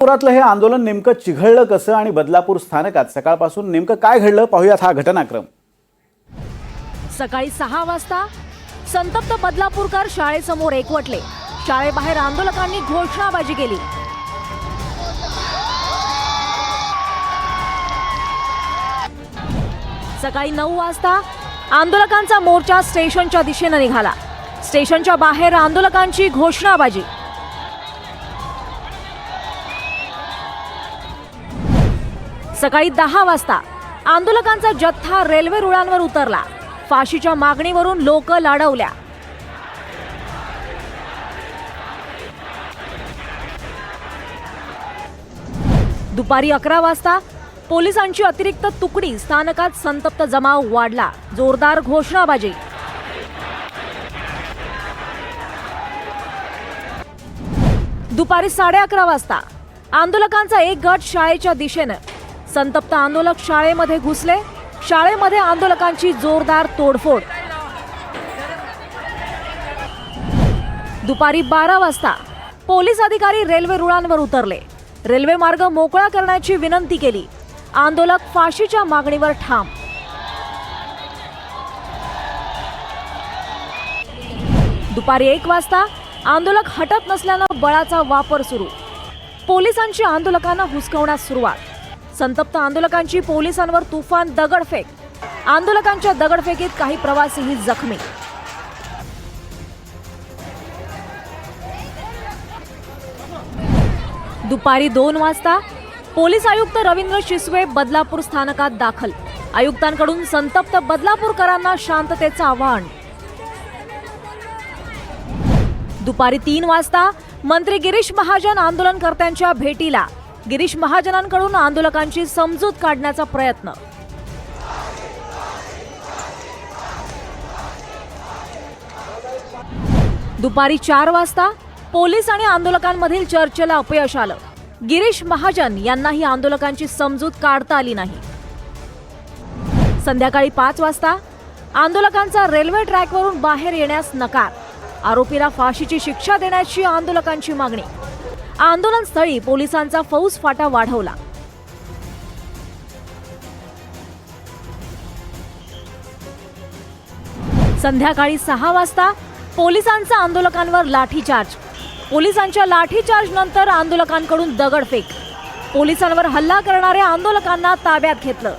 बदलापुरातलं हे आंदोलन नेमकं चिघळलं कसं आणि बदलापूर स्थानकात सकाळपासून नेमकं काय घडलं पाहूयात हा घटनाक्रम. सकाळी सहा वाजता संतप्त बदलापूरकर शाळेसमोर एकवटले. शाळेबाहेर आंदोलकांनी घोषणाबाजी केली. सकाळी नऊ वाजता आंदोलकांचा मोर्चा स्टेशनच्या दिशेनं निघाला. स्टेशनच्या बाहेर आंदोलकांची घोषणाबाजी. सकाळी दहा वाजता आंदोलकांचा जथ्था रेल्वे रुळांवर उतरला. फाशीच्या मागणीवरून लोक लाडवल्या. दुपारी अकरा वाजता पोलिसांची अतिरिक्त तुकडी स्थानकात संतप्त जमाव वाढला. जोरदार घोषणाबाजी. दुपारी साडे अकरा वाजता आंदोलकांचा एक गट शाळेच्या दिशेनं संतप्त आंदोलक शाळेमध्ये घुसले. शाळेमध्ये आंदोलकांची जोरदार तोडफोड. दुपारी बारा वाजता पोलीस अधिकारी रेल्वे रुळांवर उतरले. रेल्वे मार्ग मोकळा करण्याची विनंती केली. आंदोलक फाशीच्या मागणीवर ठाम. दुपारी एक वाजता आंदोलक हटत नसल्यानं बळाचा वापर सुरू. पोलिसांची आंदोलकांना हुसकवण्यास सुरुवात. संतप्त आंदोलकांची पोलिसांवर तुफान दगडफेक. आंदोलकांच्या दगडफेकीत काही प्रवासीही जखमी. दुपारी दोन वाजता पोलीस आयुक्त रवींद्र शिसवे बदलापूर स्थानकात दाखल. आयुक्तांकडून संतप्त बदलापूरकरांना शांततेचं आवाहन. दुपारी तीन वाजता मंत्री गिरीश महाजन आंदोलनकर्त्यांच्या भेटीला गिरीश महाजनांकडून आंदोलकांची समजूत काढण्याचा प्रयत्न. दुपारी चार वाजता पोलीस आणि आंदोलकांमधील चर्चेला अपयश आलं. गिरीश महाजन यांनाही आंदोलकांची समजूत काढता आली नाही. संध्याकाळी पाच वाजता आंदोलकांचा रेल्वे ट्रॅकवरून बाहेर येण्यास नकार. आरोपीला फाशीची शिक्षा देण्याची आंदोलकांची मागणी. आंदोलनस्थळी पोलिसांचा फौज फाटा वाढवला. संध्याकाळी सहा वाजता पोलिसांचा आंदोलकांवर लाठीचार्ज. पोलिसांच्या लाठीचार्ज नंतर आंदोलकांकडून दगडफेक. पोलिसांवर हल्ला करणाऱ्या आंदोलकांना ताब्यात घेतलं.